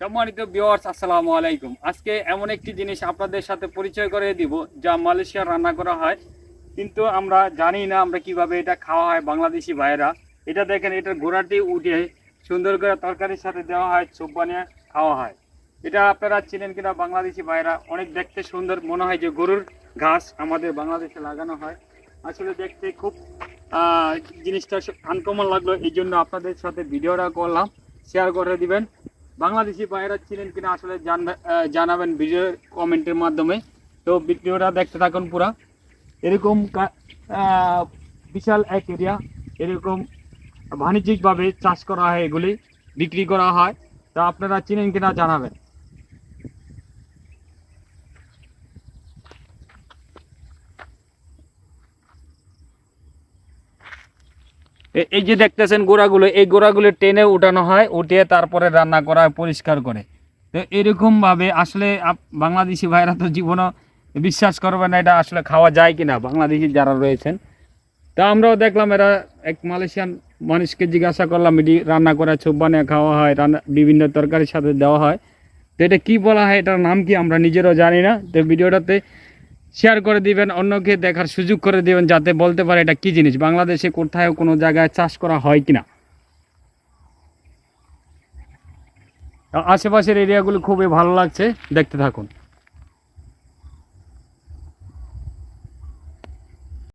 সম্মানিত ভিউয়ার্স আসসালামু আলাইকুম। আজকে এমন একটি জিনিস আপনাদের সাথে পরিচয় করে দিব, যা মালয়েশিয়ার রান্না করা হয়। কিন্তু আমরা জানি না আমরা কীভাবে এটা খাওয়া হয় বাংলাদেশি ভাইয়েরা। এটা দেখেন এটা গোড়াটি উঠে সুন্দর করে তরকারির সাথে দেওয়া হয় সুপ বানিয়ে খাওয়া হয়। এটা আপনারা চিনেন কিনা বাংলাদেশি ভাইয়েরা, অনেক দেখতে সুন্দর মনে হয় যে গরুর ঘাস আমাদের বাংলাদেশে লাগানো হয়। আসলে দেখতে খুব জিনিসটা আনকমন লাগল, এই জন্য আপনাদের সাথে ভিডিওটা করলাম। শেয়ার করে দিবেন। বাংলাদেশি ভাইয়েরা ছিলেন কিনা আসলে জানবে- জানাবেন ভিডিও কমেন্টের মাধ্যমে। তো ভিডিওটা দেখতে থাকুন পুরা। এরকম বিশাল এক এরিয়া এরকম বাণিজ্যিকভাবে চাষ করা হয় এগুলি, বিক্রি করা হয়। তা আপনারা চিনেন কিনা জানাবেন। এই যে দেখতেছেন গোড়াগুলো, এই গোড়াগুলো টেনে উঠানো হয়, উঠিয়ে তারপরে রান্না করা পরিষ্কার করে। তো এরকমভাবে আসলে বাংলাদেশি ভাইরা তো জীবনও বিশ্বাস করবে না এটা আসলে খাওয়া যায় কিনা, বাংলাদেশি যারা রয়েছেন। তা আমরাও দেখলাম এরা এক মালয়েশিয়ান মানুষকে জিজ্ঞাসা করলাম, এটি রান্না করে চোপ বানিয়ে খাওয়া হয়, রান্না বিভিন্ন তরকারির সাথে দেওয়া হয়। তো এটা কী বলা হয়, এটার নাম কি আমরা নিজেরও জানি না। তো ভিডিওটাতে শেয়ার করে দিবেন, অন্যকে দেখার সুযোগ করে দিবেন যাতে বলতে পারে এটা কি জিনিস, বাংলাদেশে কোথায় কোনো জায়গায় চাষ করা হয় কিনা। আশেপাশের এরিয়াগুলো খুবই ভালো লাগছে, দেখতে থাকুন।